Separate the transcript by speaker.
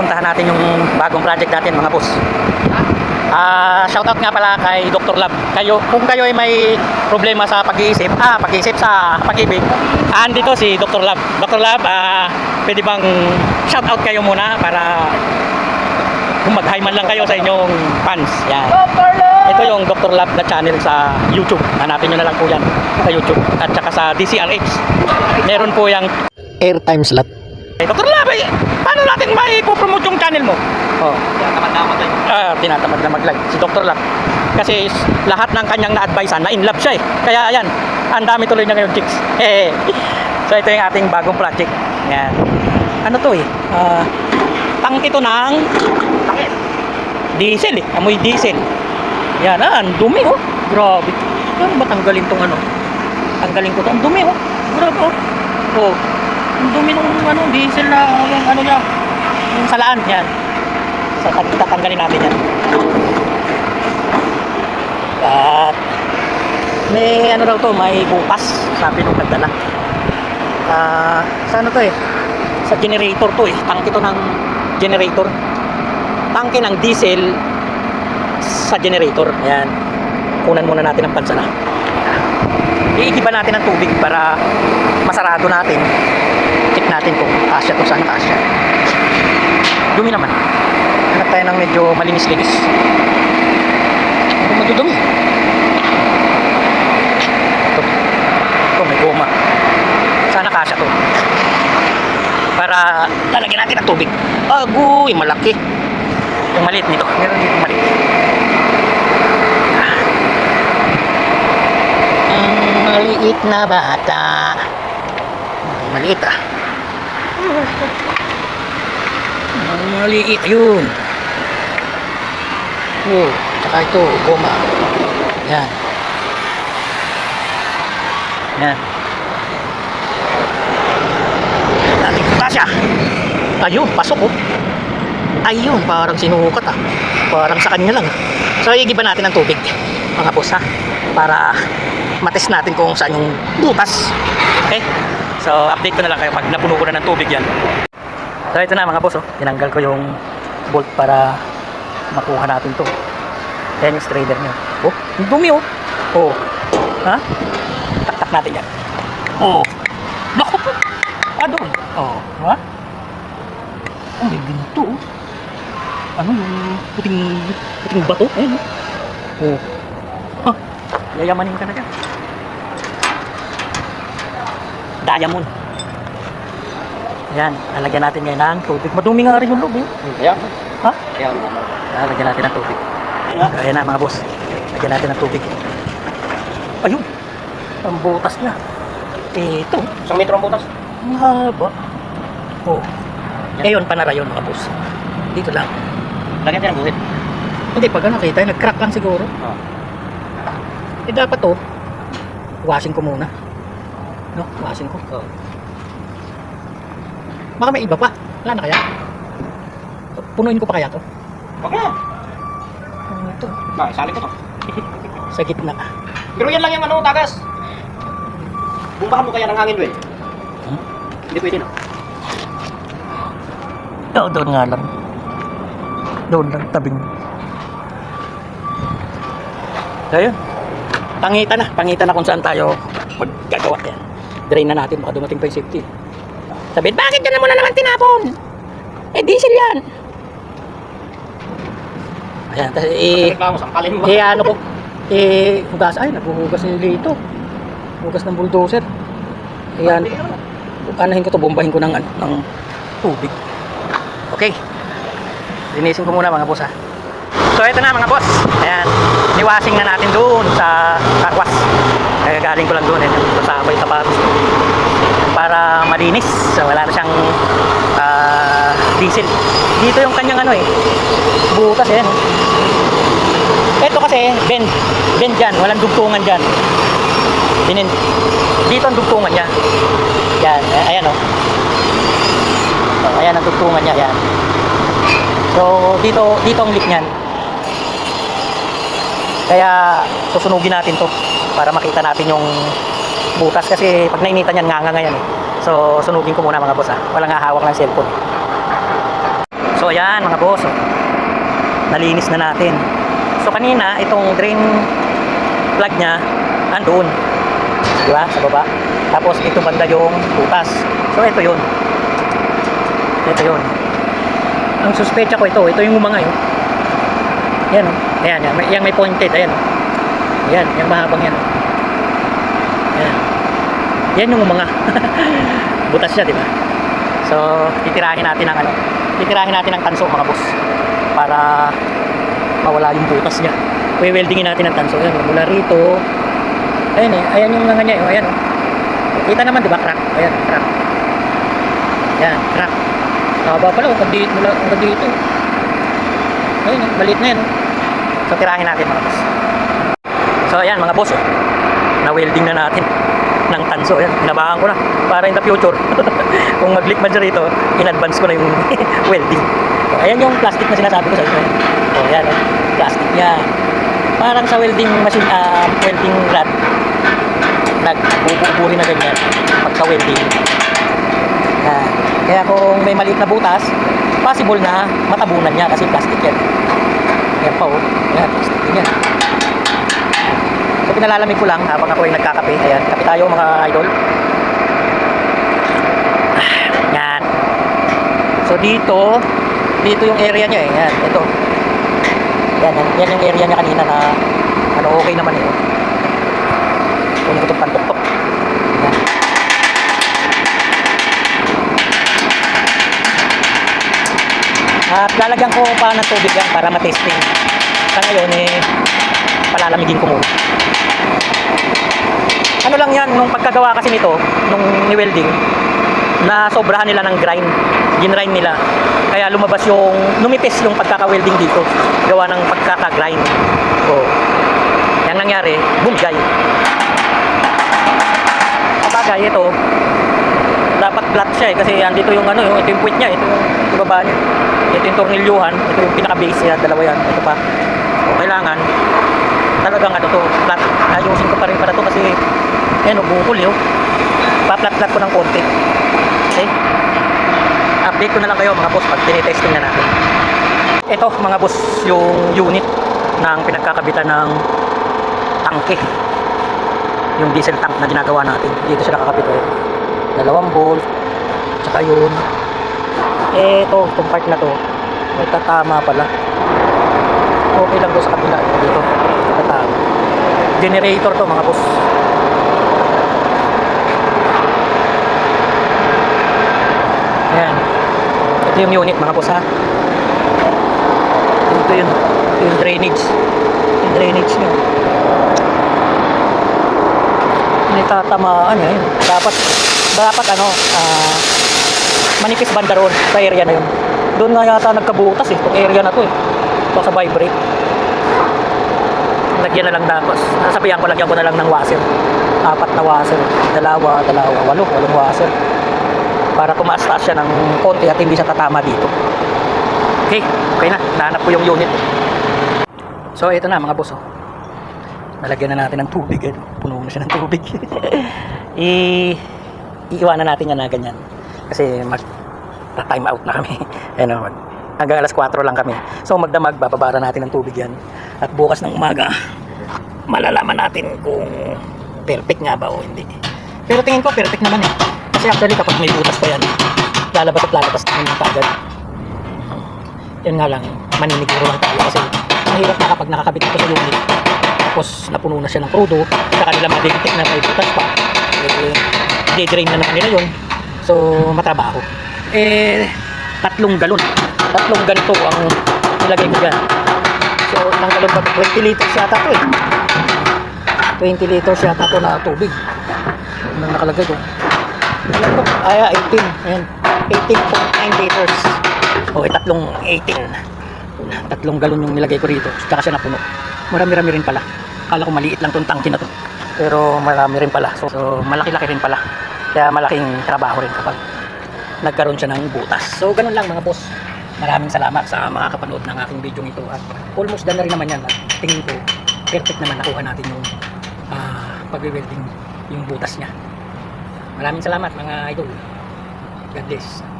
Speaker 1: puntahan natin yung bagong project natin mga boss. Ah, shoutout nga pala kay Dr. Lab. Kayo, kung kayo ay may problema sa pag-iisip, ah, pag-iisip sa pag-ibig, andito si Dr. Lab. Dr. Lab, ah, pwede bang shoutout kayo muna para kung mag-hi man lang kayo sa inyong fans. Yan. Ito yung Dr. Lab na channel sa YouTube. Hanapin nyo na lang po yan sa YouTube. At saka sa DCRX. Meron po yung
Speaker 2: airtime slot.
Speaker 1: Dr. Lab, eh, paano natin mai-promote yung channel mo? Oh.
Speaker 3: Tinatamad na tayo.
Speaker 1: Ah, tinatamad na mag-live si Dr. Lab. Kasi lahat ng kanyang na-advisean, na in love siya eh. Kaya ayan, ang dami tuloy na ngayon chicks. Eh. so ito yung ating bagong project. Yan. Ano to eh? Ah, tank ito ng
Speaker 3: Bakit?
Speaker 1: diesel eh. Amoy diesel. Yan ah, ang dumi oh. Grabe. Paano ba tanggalin tong ano? Tanggalin ko to. Ang dumi oh. Grabe oh. Oh. Ang dumi ng ano, diesel na yung ano niya. Yung salaan. Yan. So, tat- tatanggalin natin yan. At may ano daw to, may bukas. Sabi nung nagdala. Ah, sa ano to eh? Sa generator to eh. Tank ito ng generator. Tangke ng diesel sa generator. Ayan. Kunan muna natin ang pansana. Iigiba natin ang tubig para masarado natin. Check natin kung kasya to saan kasya. Dumi naman. Hanap tayo ng medyo malinis-linis. Ano madudumi? Ito. Ito, may goma. Sana kasya to. Para lalagyan natin ng tubig. Agoy, malaki. Yung maliit nito. Meron dito maliit. Ah. Ang maliit na bata. Maliit ah. Maliit. Ayun. Oh, tsaka ito, goma. Yan. Yan. Natin tasya. Ayun, pasok oh. Ayun, parang sinukat ah. Parang sa kanya lang. So, igiba natin ng tubig, mga boss ha. Para matest natin kung saan yung butas. Okay? So, update ko na lang kayo pag napuno ko na ng tubig yan. So, ito na mga boss oh. Tinanggal ko yung bolt para makuha natin to. Yan yung strainer niya. Oh, ang dumi oh. Oh. Ha? Taktak natin yan. Oh. Naku. Ah, doon. Oh. Ha? Oh, may ginto oh. Ano yung puting puting bato? Ayun oh. Oh. Ha. Yayamanin ka na dyan. Diamond. Ayan, lalagyan natin ngayon ng tubig. Madumi nga rin yung loob eh.
Speaker 3: Kaya?
Speaker 1: Ha?
Speaker 3: Kaya.
Speaker 1: Lalagyan natin ng tubig. Ayan na mga boss. Lagyan natin ng tubig. Ayun. Ang butas niya. Ito.
Speaker 3: Isang metro ang butas.
Speaker 1: Ang haba. Oh. Ngayon, panara yun mga boss. Dito lang.
Speaker 3: Lagyan tayo ng buhit.
Speaker 1: Hindi, pag nakita, nag-crack lang siguro.
Speaker 3: Oh.
Speaker 1: Eh, dapat to, washing ko muna. No, washing ko.
Speaker 3: Oh.
Speaker 1: Baka may iba pa. Wala na kaya? Punuin ko pa kaya to?
Speaker 3: Wag na.
Speaker 1: Ano ito?
Speaker 3: Ba, isali ko to.
Speaker 1: Sa gitna.
Speaker 3: Pero yan lang yung ano, tagas. Bumbahan mo kaya ng hangin, Dwayne.
Speaker 1: Hmm?
Speaker 3: Hindi pwede na.
Speaker 1: Oo, doon nga lang. Doon lang, tabing. Ayun. Pangita na. Pangita na kung saan tayo maggagawa yan. Drain na natin. Baka dumating pa yung safety. Sabihin, bakit dyan na muna naman tinapon? Eh, diesel yan. Ayan, eh,
Speaker 3: sangkalin mo.
Speaker 1: eh, ano ko, eh, hugas, ay, naghuhugas ni Lito. Hugas ng bulldozer. Ayan, anahin ko to, bombahin ko ng, ng tubig. Okay. Linisin ko muna mga boss ha. So ito na mga boss. Ayan. Niwasing na natin doon sa carwash. Nagagaling ko lang doon. Dito sa may sapatos. Para malinis. So wala na siyang ah, diesel. Dito yung kanyang ano eh. Butas eh. No? Ito kasi, bend. Bend dyan. Walang dugtungan dyan. Dinin. Dito ang dugtungan niya. Yan. eh, Ayan o. Oh. Oh, ayan ang dugtungan niya. Ayan. So, dito, dito ang leak niyan. Kaya, susunugin natin to para makita natin yung butas kasi pag nainitan yan, nganga nga yan eh. So, sunugin ko muna mga boss ha. Walang hahawak ng cellphone. So, ayan mga boss. oh. Nalinis na natin. So kanina, itong drain plug niya, andun. Di ba? Sa baba. Tapos ito banda yung butas. So ito yun. Ito yun. Ang suspecha ko ito, ito yung umangay. Oh. Yan oh. Ayan, yan. May, yan may pointed. Ayan. oh. Ayan, yung mahabang yan. oh. Ayan. Yan yung umanga. Butas siya, di ba? So, titirahin natin ang ano. Titirahin natin ang tanso mga boss. Para mawala yung butas niya. We-weldingin natin ang tanso. Ayan, mula rito. Ayan eh. Ayan yung nga niya. eh. Ayan oh. Kita naman, di ba? Crack. Ayan, crack. Ayan, crack. Haba pala. oh. Hanggang dito. Mula, hanggang dito. Ayun, eh, maliit na yan. oh. So, tirahin natin mga boss. Ayan mga boss. oh. Na-welding na natin ng tanso. Ayan, hinabahan ko na. Para in the future. Kung mag-leak man rito, in-advance ko na yung welding. So, ayan yung plastic na sinasabi ko sa inyo. So, ayan, oh. plastic niya. Parang sa welding machine, ah, welding rod. Nagbububurin na ganyan pagka-welding. Yan. Kaya kung may maliit na butas, possible na matabunan niya kasi plastic yan. Yan pa oh. Yan, plastic yan. So pinalalamig ko lang habang ako ay nagkakape. Ayan, kape tayo mga idol. Yan. So dito, dito yung area niya eh. Yan, ito. Yan, yan, yung area niya kanina na ano okay naman eh. Kunin ko itong pantuktok. Yan. At lalagyan ko pa ng tubig yan para matesting. Sa ngayon eh, palalamigin ko muna. Ano lang yan, nung pagkagawa kasi nito, nung ni-welding, na sobrahan nila ng grind. Ginrind nila. Kaya lumabas yung, numipis yung pagkaka-welding dito. Gawa ng pagkaka-grind. So, yan nangyari, bumigay. Kapagay, ito, dapat flat siya eh kasi andito yung ano yung ito yung puwit niya ito yung ibaba niya ito yung tornilyuhan ito yung pinaka base niya dalawa yan ito pa so, kailangan talagang ano to flat ayusin ko pa rin para to kasi eh no bukol yun pa-flat flat ko ng konti. Okay? Update ko na lang kayo mga boss pag tinitesting na natin. Ito mga boss yung unit ng pinagkakabitan ng tangke yung diesel tank na ginagawa natin. Dito siya nakakabit eh dalawang bolt tsaka yun. Eh ito itong part na to may tatama pala. Okay lang doon sa kabila tatama generator to mga boss ayan ito yung unit mga boss ha ito yun ito yung drainage yung drainage nyo may tatamaan eh. Dapat dapat ano, ah, manipis banda roon sa area na yun. Doon nga yata nagkabutas eh, itong area na to eh. Ito sa vibrate. Lagyan na lang tapos. Nasabihan ko, lagyan ko na lang ng washer. Apat na washer. Dalawa, dalawa, walo, walong washer. Para tumaas-taas siya ng konti at hindi siya tatama dito. Okay, okay na. Nahanap ko yung unit. So, ito na mga boss. Oh nalagyan na natin ng tubig eh. puno na siya ng tubig I iiwanan natin yan na ganyan kasi mag time out na kami ano, hanggang alas 4 lang kami so magdamag bababara natin ng tubig yan at bukas ng umaga malalaman natin kung perfect nga ba o hindi. Pero tingin ko perfect naman eh. Kasi actually kapag may butas pa yan lalabas at lalabas naman yung kagad yun nga lang maniniguro lang tayo kasi mahirap na kapag nakakabit ito sa unit tapos napuno na siya ng crudo sa kanila madetect na may butas pa. Eh, de-drain na ng kanila yun. So matrabaho. Eh tatlong galon. Tatlong ganito ang nilagay ko dyan so ilang galon ba 20 liters yata to eh. 20 liters yata to na tubig. Anong nakalagay ko ilan to? ay 18 ayan. 18.9 liters. O eh, tatlong 18 tatlong galon yung nilagay ko rito. Tsaka siya napuno. Marami-rami rin pala. Akala ko maliit lang tong tangke na to. Pero marami rin pala. So, so malaki-laki rin pala. Kaya malaking trabaho rin kapag nagkaroon siya ng butas. So ganun lang mga boss maraming salamat sa mga kapanood ng aking video ito at almost done na rin naman yan at tingin ko perfect naman nakuha natin yung uh, pag-welding yung butas niya. Maraming salamat mga idol. God bless